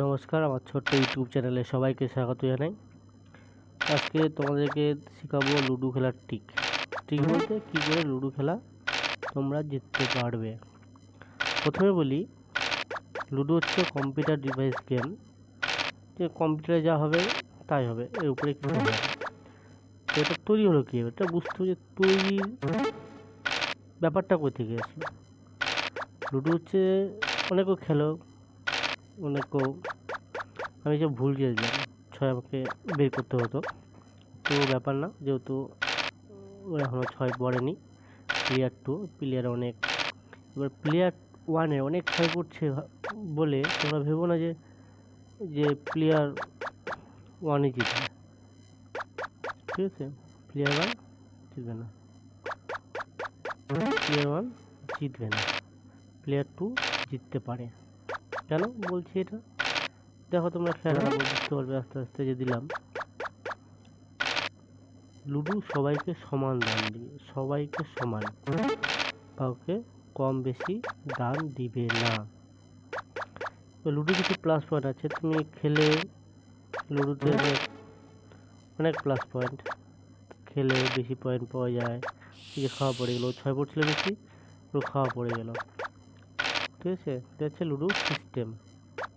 নমস্কার, আমার ছোট্ট ইউটিউব চ্যানেলে সবাইকে স্বাগত জানাই। আজকে তোমাদেরকে শেখাবো লুডো খেলার ট্রিক ট্রিক বলতে কী করে লুডো খেলা তোমরা জিততে পারবে। প্রথমে বলি, লুডো হচ্ছে কম্পিউটার ডিভাইস গেম যে কম্পিউটারে যা হবে, তাই হবে। এর উপরে কিছু হবে? এটা তৈরি হলো কী? এটা বুঝতে হবে যে তৈরির ব্যাপারটা কোথা থেকে আসলো লুডো হচ্ছে অনেকেও খেলো। অনেকেও আমি যে ভুল গিয়েছিলাম ছয় আমাকে বের করতে হতো। তো ব্যাপার না, যেহেতু এখনও ছয় পড়েনি প্লেয়ার টু প্লেয়ার অনেক। এবার প্লেয়ার ওয়ানে অনেক ছয় পড়ছে বলে তোমরা ভেবো না যে যে প্লেয়ার ওয়ানে জিতবে। ঠিক আছে? প্লেয়ার ওয়ান জিতবে না। প্লেয়ার ওয়ান জিতবে না। প্লেয়ার টু জিততে পারে। কেন বলছি এটা। দেখো তোমরা খেলাটা বুঝতে পারবে আস্তে আস্তে যে দিলাম। লুডো সবাইকে সমান দান দিবে, সবাইকে সমান। কাউকে কম বেশি দান দিবে না। লুডো কিছু প্লাস পয়েন্ট আছে, তুমি খেলে লুডোতে অনেক অনেক প্লাস পয়েন্ট খেলে বেশি পয়েন্ট পাওয়া যায় খাওয়া পড়ে গেলো, ছয় পড়ছিল বেশি, পুরো খাওয়া পড়ে গেল। ঠিক আছে এটা হচ্ছে লুডো সিস্টেম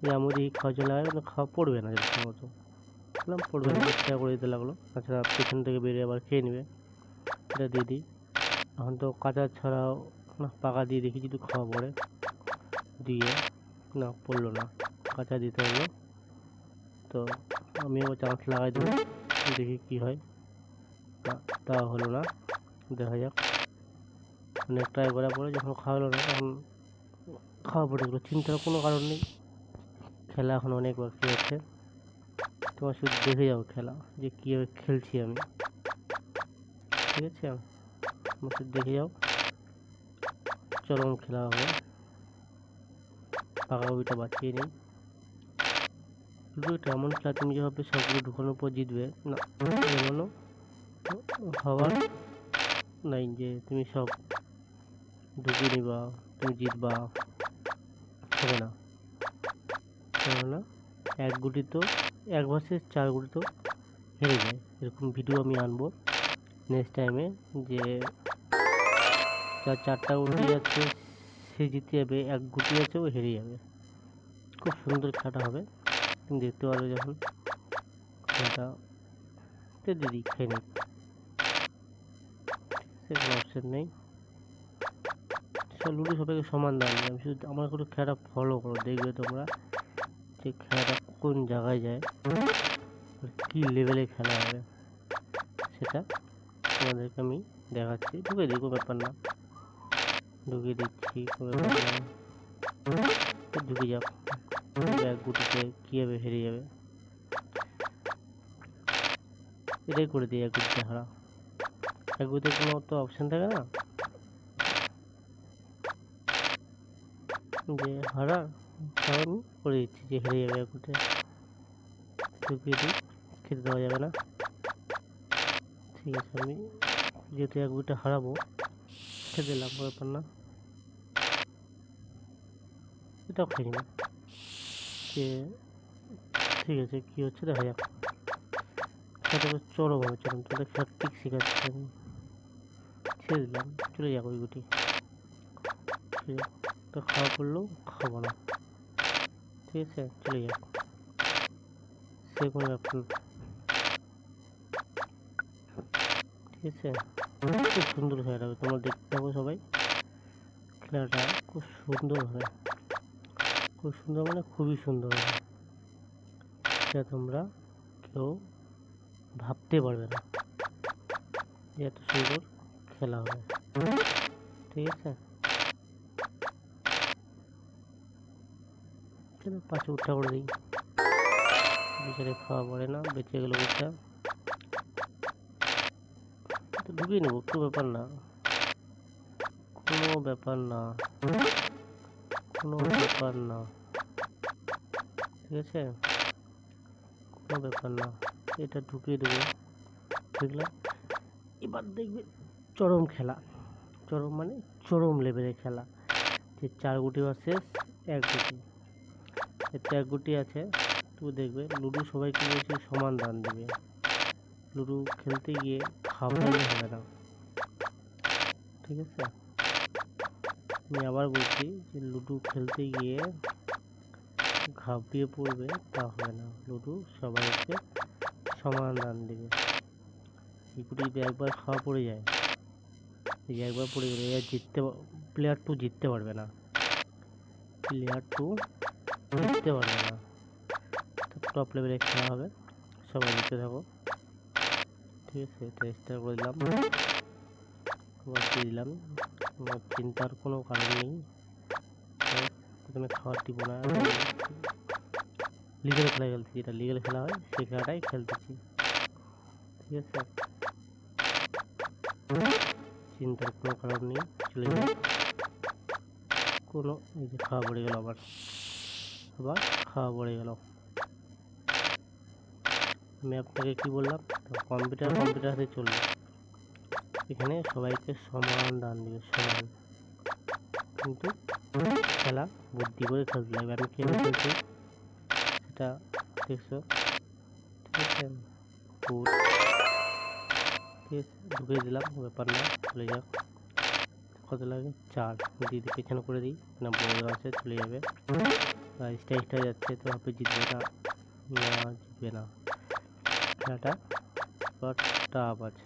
যে আমি যদি খাওয়া চলে হয় ওটা খাওয়া পড়বে না যেরকম মতো বললাম, পড়বে না, চেষ্টা করে দিতে লাগল। তাছাড়া পেছন থেকে বেরিয়ে আবার খেয়ে নেবে। এটা দিয়ে দিই। এখন তো কাঁচা ছাড়াও না, পাকা দিয়ে দেখি যদি খাওয়া পড়ে। দিয়ে না, পড়ল না। কাঁচা দিতে হলো তো আমি আবার চান্স লাগাই দেবো দেখি কী হয়। তা হলো না। দেখা যাক। অনেক ট্রাই করার পরে যখন খাওয়া হলো না, তখন খাওয়া পড়ে গেলো চিন্তার কোনো কারণ নেই। খেলা এখন অনেক বাকি আছে। তোমার শুধু দেখে যাও খেলা, যে কীভাবে খেলছি আমি। ঠিক আছে? তোমার শুধু দেখে যাও। চরম খেলা হবে। পাকা কবিটা বাঁচিয়ে নিই। শুধু এমন খেলা তুমি যেভাবে সবগুলো ঢুকানোর পর জিতবে, না, এমনও হওয়ার নাই যে তুমি সব ঢুকিয়ে নিবা, তুমি জিতবা। হবে না। কেননা এক গুটি তো এক ভার্সেস চার গুটি তো হেরে যায়। এরকম ভিডিও আমি আনব নেক্সট টাইমে যে যার চারটা গুটি আছে সে জিতে যাবে এক গুটি আছে ও হেরে যাবে। খুব সুন্দর খেলাটা হবে। তুমি দেখতে পারবে যখন। খেলাটা তো দিদি খেয়ে নিক সে কোনো অপশন নেই। সব লুডো সবাইকে সমান দাম আমি শুধু আমার একটু খেলাটা ফলো করো, দেখবে তোমরা যে খেলাটা কোন জায়গায় যায় কী লেভেলে খেলা হবে, সেটা তোমাদেরকে আমি দেখাচ্ছি। ঢুকে দিই, কোনো ব্যাপার না। ঢুকিয়ে দিচ্ছি, কোনো ব্যাপার না। ঢুকে দেখবে এক গুটিতে কীভাবে হেরে যাবে। এটাই করে দিই, এক গুটিতে হারা। এক গুটিতে কোনো তো অপশান থাকে না। যে হারা আমি করে দিচ্ছি যে হেরে যাবে এক গুটে ঢুকিয়ে দিই খেতে দেওয়া যাবে না। ঠিক আছে, আমি যেহেতু এক গুটে হারাবো, খেতে দিলাম ব্যাপার না। এটাও খেয়ে না? যে ঠিক আছে, কী হচ্ছে দেখা যাক। খেলাটা চরম হবে চরম তোদের ঠিক শেখাচ্ছি আমি। ছেড়ে দিলাম, চলে যাক ওই গুটি। তো খাওয়া পড়লেও খাব না। ঠিক আছে, চলে যাক সে ব্যাপার না। ঠিক আছে? খুব সুন্দর খেলাটা হবে তোমরা দেখতে থাকো সবাই। খেলাটা খুব সুন্দর হবে। খুব সুন্দর মানে খুবই সুন্দর হবে। সেটা তোমরা কেউ ভাবতে পারবে না যে এত সুন্দর খেলা হবে। ঠিক আছে? চলো পাঁচে উঠা করে দিই। বিচারে খাওয়া পড়ে না, বেঁচে গেল উঠা। তো ঢুকিয়ে নেব, কোনো ব্যাপার না। কোনো ব্যাপার না। কোনো ব্যাপার না। ঠিক আছে? কোনো ব্যাপার না। এটা ঢুকিয়ে দেবো। দেখলাম, এবার দেখবে চরম খেলা। চরম মানে চরম লেভেলের খেলা। যে চার গুটি ভার্সেস এক গুটি। এতে এক গুটি আছে তুমি দেখবে। লুডো সবাইকে বলছে? সমান দান দিবে। লুডো খেলতে গিয়ে খাবারই হবে না। ঠিক আছে? আমি আবার বলছি যে লুডো খেলতে গিয়ে ঘাবড়িয়ে পড়বে, তা হবে না। লুডো সবাইকে সমান দান দিবে। এগুলি যদি একবার খাওয়া পড়ে যায় এই একবার পড়ে গেলে জিততে প্লেয়ার টু জিততে পারবে না। প্লেয়ার টু জিততে পারবে না। টপ লেভেলে খেলা হবে। সবাই দেখতে থাকো। ঠিক আছে টেস্টটা করে দিলাম। আবার দিয়ে দিলাম। আমার চিন্তার কোনো কারণ নেই। প্রথমে খাবার দিব না। লিগেল খেলা খেলছি, যেটা লিগেল খেলা হয় সেই খেলাটাই খেলতেছি। ঠিক আছে? চিন্তার কোনো কারণ নেই। চলে কোনো এই যে খাওয়া পড়ে গেল আবার। আবার খাওয়া পড়ে গেল। আমি আপনাকে কি বললাম? কম্পিউটার কম্পিউটার হাতে চলবে। এখানে সবাইকে সমান দান দিবে, সমান। কিন্তু খেলা, বুদ্ধি করে খেলতে লাগবে। আমি কীভাবে খেলছি? সেটা দেখছ? ঠিক আছে। ঠিক আছে, ঢুকিয়ে দিলাম। ব্যাপার না, চলে যাক। কত লাগে? চার। দিয়ে পেছনে করে দিই। না বড় আছে, চলে যাবে। আর স্টাইলটা যাচ্ছে তো আপনি জিতবে না। জিতবে না। খেলাটা বাট টাফ আছে।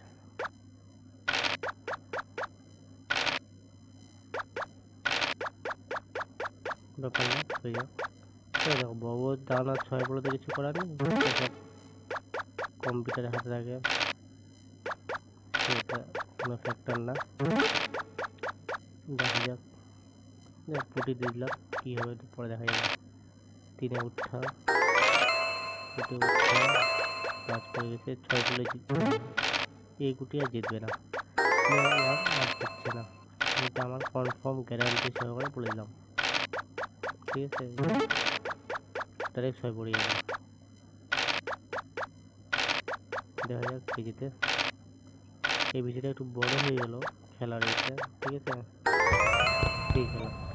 ব্যাপার না, হয়ে এই দেখো, বড় দান ছয় বড় তো কিছু করার নেই। সব কম্পিউটারের হাতে থাকে। সেটা কোনো ফ্যাক্টর না। দেখা যাক। দিয়ে দিলাম। কী হবে, পরে দেখা যাবে। তিনে উঠা ফুটে উঠা পাঁচ পড়ে গেছে, ছয় পড়ে এই গুটি আর জিতবে না। আর না। এটা আমার কনফার্ম গ্যারান্টি সহকারে বলে দিলাম। ঠিক আছে? ডাইরেক্ট ছয় পড়ে যাবে। দেখা যাক কে জিতে। এই ভিডিওটা একটু বড় হয়ে গেল খেলার ঠিক আছে? ঠিক আছে